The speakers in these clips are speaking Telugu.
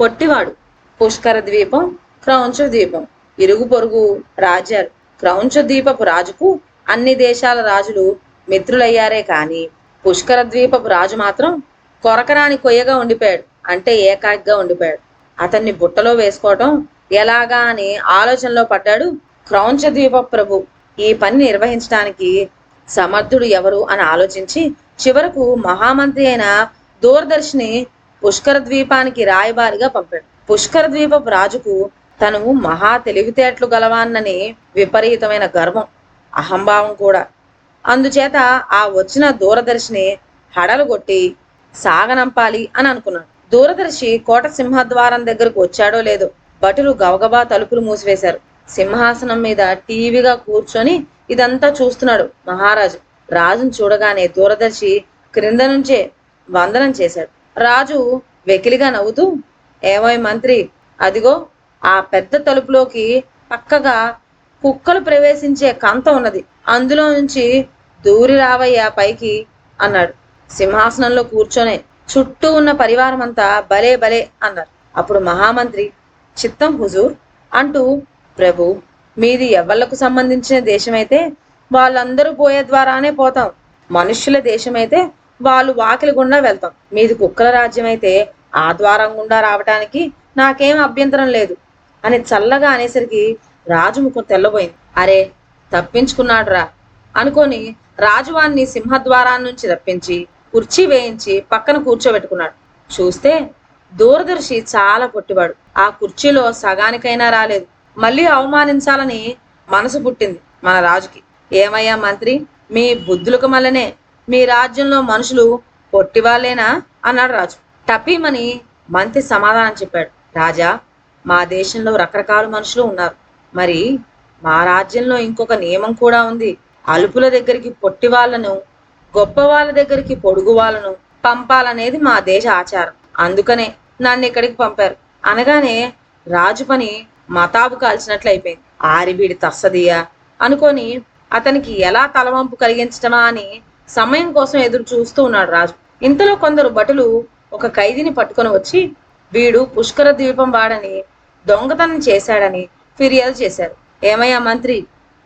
పొట్టివాడు. పుష్కర ద్వీపం క్రౌంచ ద్వీపం. ఇరుగు పొరుగు రాజర్ క్రౌంచ ద్వీపపు రాజుకు అన్ని దేశాల రాజులు మిత్రులయ్యారే కాని పుష్కర ద్వీపపు రాజు మాత్రం కొరకరాని కొయ్యగా ఉండిపోయాడు. అంటే ఏకాగ్గా ఉండిపోయాడు. అతన్ని బుట్టలో వేసుకోవటం ఎలాగా అని ఆలోచనలో పడ్డాడు క్రౌంచ ద్వీప ప్రభు. ఈ పని నిర్వహించడానికి సమర్థుడు ఎవరు అని ఆలోచించి చివరకు మహామంత్రి అయిన దూరదర్శిని పుష్కర ద్వీపానికి రాయబారిగా పంపాడు. పుష్కర ద్వీపపు రాజుకు తను మహా తెలివితేటలు గలవాన్నని విపరీతమైన గర్వం అహంభావం కూడా. అందుచేత ఆ వచ్చిన దూరదర్శిని హడలుగొట్టి సాగనంపాలి అని అనుకున్నాడు. దూరదర్శి కోట సింహద్వారం దగ్గరకు వచ్చాడో లేదో భటులు గవగబా తలుపులు మూసివేశారు. సింహాసనం మీద టీవీగా కూర్చొని ఇదంతా చూస్తున్నాడు మహారాజు. రాజును చూడగానే దూరదర్శి క్రింద నుంచే వందనం చేశాడు. రాజు వెకిలిగా నవ్వుతూ ఏమోయ్ మంత్రి అదిగో ఆ పెద్ద తలుపులోకి పక్కగా కుక్కలు ప్రవేశించే కంత ఉన్నది. అందులో నుంచి దూరి రావయ్యా పైకి అన్నాడు. సింహాసనంలో కూర్చొనే చుట్టూ ఉన్న పరివారం అంతా భలే భలే అన్నారు. అప్పుడు మహామంత్రి చిత్తం హుజూర్ అంటూ ప్రభు మీది ఎవళ్ళకు సంబంధించిన దేశమైతే వాళ్ళందరూ పోయే ద్వారానే పోతాం. మనుష్యుల దేశమైతే వాళ్ళు వాకిలి గుండా వెళ్తాం. మీది కుక్కల రాజ్యం అయితే ఆ ద్వారం గుండా రావటానికి నాకేం అభ్యంతరం లేదు. అని చల్లగా అనేసరికి రాజు ముఖం తెల్లబోయింది. అరే తప్పించుకున్నాడురా. అనుకొని రాజువాన్ని సింహద్వారాన్ని నుంచి రప్పించి కుర్చీ వేయించి పక్కన కూర్చోబెట్టుకున్నాడు. చూస్తే దూరదర్శి చాలా పొట్టివాడు. ఆ కుర్చీలో సగానికైనా రాలేదు. మళ్ళీ అవమానించాలని మనసు పుట్టింది మన రాజుకి. ఏమయ్యా మంత్రి మీ బుద్ధులకు మల్లనే మీ రాజ్యంలో మనుషులు పొట్టివాళ్ళేనా? అన్నాడు రాజు. టపీమని మంత్రి సమాధానం చెప్పాడు. రాజా మా దేశంలో రకరకాల మనుషులు ఉన్నారు. మరి మా రాజ్యంలో ఇంకొక నియమం కూడా ఉంది. అలుపుల దగ్గరికి పొట్టి వాళ్ళను గొప్ప వాళ్ళ దగ్గరికి పొడుగు వాళ్ళను పంపాలనేది మా దేశ ఆచారం. అందుకనే నన్ను ఇక్కడికి పంపారు. అనగానే రాజు పని మతాబు కాల్చినట్లు అయిపోయింది ఆరిబీడి తస్సదియా అనుకొని అతనికి ఎలా తలవంపు కలిగించటమా అని సమయం కోసం ఎదురు చూస్తూ ఉన్నాడు రాజు. ఇంతలో కొందరు భటులు ఒక ఖైదీని పట్టుకొని వచ్చి వీడు పుష్కర ద్వీపం వాడని దొంగతనం చేశాడని ఫిర్యాదు చేశారు. ఏమయ్యా మంత్రి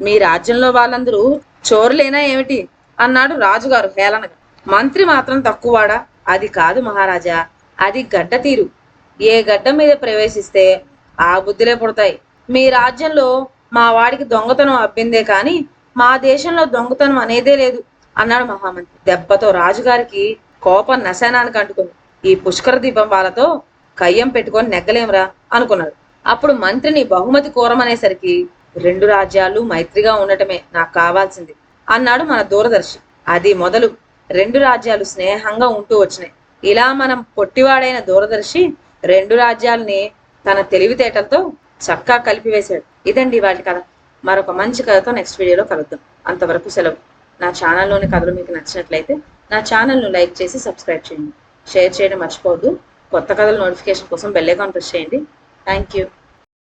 మీ రాజ్యంలో వాళ్ళందరూ చోరులేనా ఏమిటి? అన్నాడు రాజుగారు హేళనగా. మంత్రి మాత్రం తక్కువవాడా అది కాదు మహారాజా అది గడ్డ తీరు. ఏ గడ్డ మీద ప్రవేశిస్తే ఆ బుద్ధిలే పుడతాయి. మీ రాజ్యంలో మా వాడికి దొంగతనం అబ్బిందే కానీ మా దేశంలో దొంగతనం అనేదే లేదు. అన్నాడు మహామంత్రి. దెబ్బతో రాజుగారికి కోపం నశానానికి అంటుకుంది. ఈ పుష్కర దీపం వాళ్ళతో కయ్యం పెట్టుకొని నెగ్గలేంరా అనుకున్నాడు. అప్పుడు మంత్రిని బహుమతి కోరమనేసరికి రెండు రాజ్యాలు మైత్రిగా ఉండటమే నాకు కావాల్సింది అన్నాడు మన దూరదర్శి. అది మొదలు రెండు రాజ్యాలు స్నేహంగా ఉంటూ వచ్చినాయి. ఇలా మనం పొట్టివాడైన దూరదర్శి రెండు రాజ్యాలని తన తెలివితేటలతో చక్కా కలిపివేశాడు. ఇదండి వాటి కథ. మరొక మంచి కథతో నెక్స్ట్ వీడియోలో కలుద్దాం. అంతవరకు సెలవు. నా ఛానల్లోని కథలు మీకు నచ్చినట్లయితే నా ఛానల్ను లైక్ చేసి సబ్స్క్రైబ్ చేయండి. షేర్ చేయడం మర్చిపోవద్దు. కొత్త కథల నోటిఫికేషన్ కోసం బెల్ ఐకాన్ ప్రెస్ చేయండి. Thank you.